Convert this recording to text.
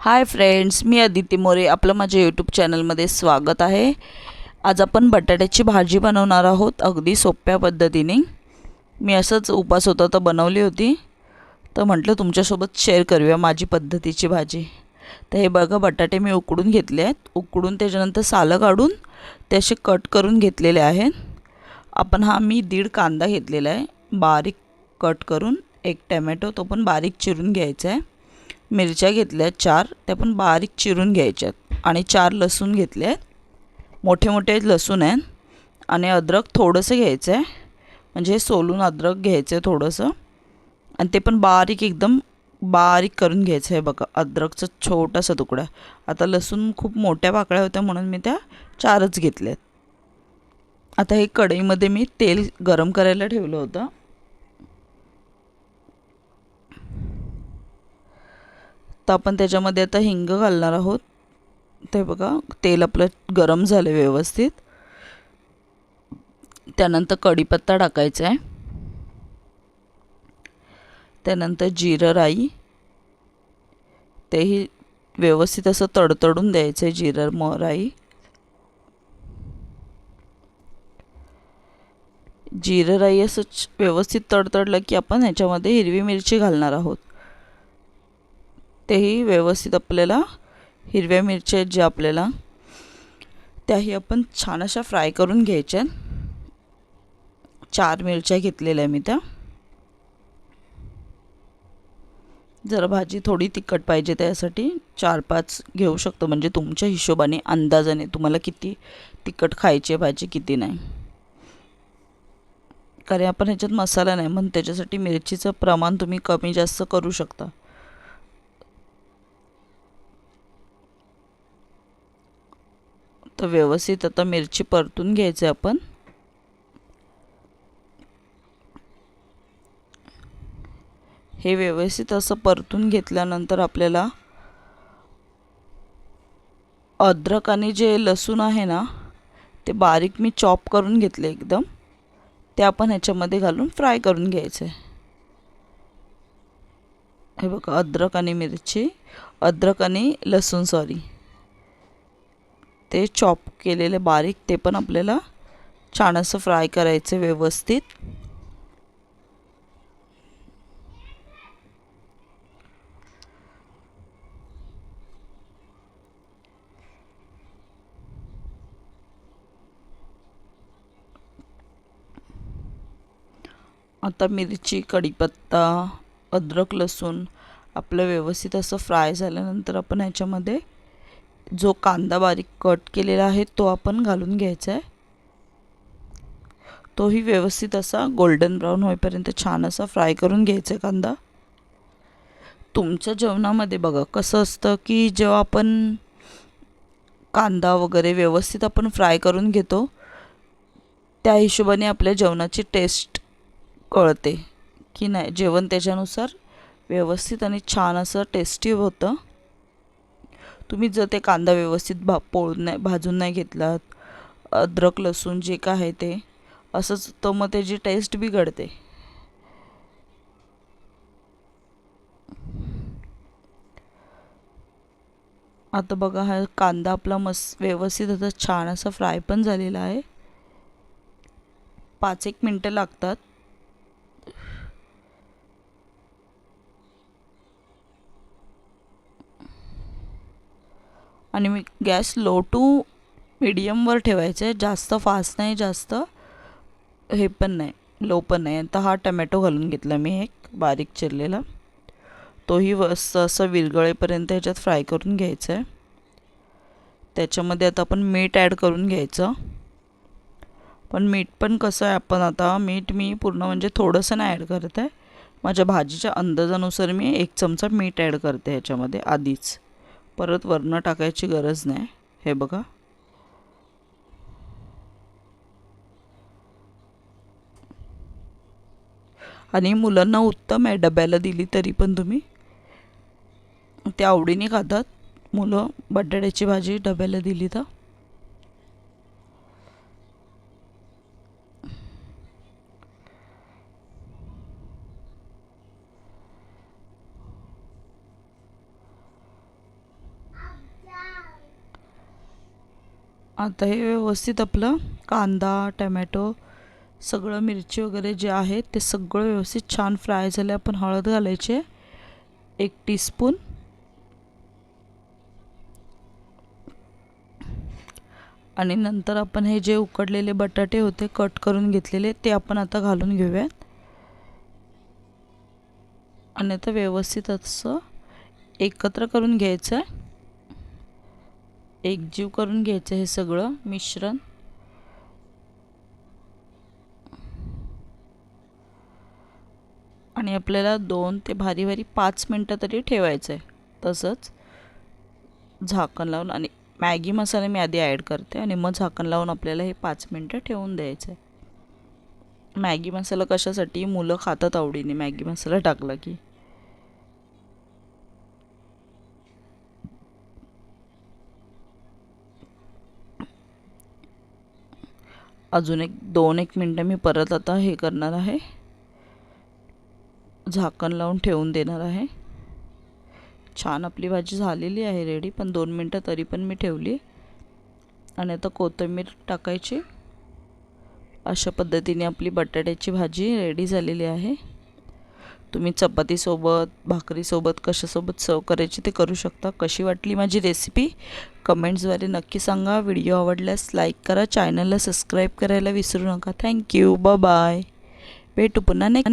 हाय friends मी अदिती मोरे. आपलं माझ्या यूट्यूब चॅनलमध्ये स्वागत आहे. आज आपण बटाट्याची भाजी बनवणार आहोत अगदी सोप्या पद्धतीने. मी असंच उपास होता तर बनवली होती. तर म्हटलं तुमच्यासोबत शेअर करूया माझी पद्धतीची भाजी. तर हे बघा बटाटे मी उकडून घेतले आहेत. उकडून त्याच्यानंतर सालं काढून ते असे कट करून घेतलेले आहेत. आपण हा मी दीड कांदा घेतलेला आहे. बारीक कट करून एक टॅमॅटो तो पण बारीक चिरून घ्यायचा आहे. मिरच्या घेतल्या आहेत चार. त्या पण बारीक चिरून घ्यायच्या आहेत आणि चार लसूण घेतले आहेत मोठे मोठे लसूण आहेत. आणि अद्रक थोडंसं घ्यायचं आहे म्हणजे सोलून अद्रक घ्यायचं आहे थोडंसं. आणि ते पण बारीक एकदम बारीक करून घ्यायचं आहे बघा. अद्रकचा छोटासा तुकडा. आता लसूण खूप मोठ्या पाकळ्या होत्या म्हणून मी त्या चारच घेतल्या आहेत आता हे कढईमध्ये मी तेल गरम करायला ठेवलं होतं. तर आपण त्याच्यामध्ये आता हिंग घालणार आहोत. ते बघा तेल आपलं गरम झालं व्यवस्थित. त्यानंतर कढीपत्ता टाकायचा आहे. त्यानंतर जिरं राई. तेही व्यवस्थित असं तडतडून द्यायचं आहे जिरं म राई. जिरं राई असं व्यवस्थित तडतडलं की आपण ह्याच्यामध्ये हिरवी मिरची घालणार आहोत. तेही व्यवस्थित आपल्याला हिरव्या मिरच्या आहेत ज्या आपल्याला त्याही आपण छान अशा फ्राय करून घ्यायच्या चार मिरच्या घेतलेल्या मी त्या. जर भाजी थोडी तिखट पाहिजे त्यासाठी चार पाच घेऊ शकतो. म्हणजे तुमच्या हिशोबाने अंदाजाने तुम्हाला किती तिखट खायची आहे भाजी किती नाही. कारण आपण ह्याच्यात मसाला नाही म्हणून त्याच्यासाठी मिरचीचं प्रमाण तुम्ही कमी जास्त करू शकता. तर व्यवस्थित आता मिरची परतून घ्यायचे आपण. हे व्यवस्थित असं परतून घेतल्यानंतर आपल्याला अद्रक आणि जे लसूण आहे ना ते बारीक मी चॉप करून घेतले एकदम. ते आपण ह्याच्यामध्ये घालून फ्राय करून घ्यायचं. आहे हे बघा अद्रक आणि मिरची अद्रक आणि लसूण सॉरी. ते चॉप केलेले बारीक ते पण आपल्याला छान असं फ्राय करायचं व्यवस्थित. आता मिरची कढीपत्ता अद्रक लसूण आपलं व्यवस्थित असं फ्राय झाल्यानंतर आपण ह्याच्यामध्ये जो कांदा बारीक कट केलेला आहे तो आपण घालून घ्यायचा आहे. तोही व्यवस्थित असा गोल्डन ब्राऊन होईपर्यंत छान असा फ्राय करून घ्यायचा आहे कांदा. तुमच्या जेवणामध्ये बघा कसं असतं की जेव्हा आपण कांदा वगैरे व्यवस्थित आपण फ्राय करून घेतो त्या हिशोबाने आपल्या जेवणाची टेस्ट कळते. की नाही? जेवण त्याच्यानुसार व्यवस्थित आणि छान असं टेस्टी होतं. तुम्ही जर ते कांदा व्यवस्थित भा पोळून नाही भाजून नाही घेतलात अद्रक लसूण जे काय आहे ते असंच तर मग त्याची टेस्ट बिघडते. आता बघा हा कांदा आपला मस्त व्यवस्थित आता छान असा फ्राय पण झालेला आहे. पाच एक मिनटं लागतात. आणि मी गॅस लो टू मिडियमवर ठेवायचं. आहे जास्त फास्ट नाही जास्त हे पण नाही लो पण नाही. आता हा टमॅटो घालून घेतला मी एक बारीक चिरलेला. तोही मस्त असं विरगळेपर्यंत ह्याच्यात फ्राय करून घ्यायचं आहे त्याच्यामध्ये आता आपण मीठ ॲड करून घ्यायचं. पण मीठ पण कसं आहे आपण आता मीठ मी पूर्ण म्हणजे थोडंसं नाही ॲड करत आहे. माझ्या भाजीच्या अंदाजानुसार मी एक चमचा मीठ ॲड करते ह्याच्यामध्ये आधीच. परत वर्ण टाकायची गरज नाही. हे बघा. आणि मुलांना उत्तम आहे डब्याला दिली तरी पण तुम्ही. ते आवडीने खातात. मुलं बटाट्याची भाजी डब्याला दिली तर. आता हे व्यवस्थित आपलं कांदा टमॅटो सगळं मिरची वगैरे जे आहे ते सगळं व्यवस्थित छान फ्राय झाले. आपण हळद घालायचे एक टीस्पून. आणि नंतर आपण हे जे उकडलेले बटाटे होते कट करून घेतलेले ते आपण आता घालून घेऊयात. आणि आता व्यवस्थित असं एकत्र करून घ्यायचं आहे. एकजीव करून घ्यायचं हे सगळं मिश्रण. आणि आपल्याला दोन ते भारी भारी पाच मिनटं तरी ठेवायचं आहे तसंच झाकण लावून आणि मॅगी मसाला मी आधी ॲड करते आणि मग झाकण लावून आपल्याला हे पाच मिनटं ठेवून द्यायचं आहे मॅगी मसाला कशासाठी? मुलं खातात आवडीने मॅगी मसाला टाकला की. अजून एक दोन एक मिनटं मी परत आता हे करणार आहे. झाकण लावून ठेवून देणार आहे. छान आपली भाजी झालेली आहे रेडी पण दोन मिनटं तरी पण मी ठेवली. आणि आता कोथिंबीर टाकायची. अशा पद्धतीने आपली बटाट्याची भाजी रेडी झालेली आहे. तुम्ही चपातीसोबत भाकरीसोबत कशासोबत सर्व करायची ते करू शकता. कशी वाटली माझी रेसिपी कमेंट्सद्वारे नक्की सांगा. व्हिडिओ आवडल्यास लाईक करा. चॅनलला सबस्क्राईब करायला विसरू नका. थँक्यू. ब बाय. भेटू पुन्हा नेक्स्ट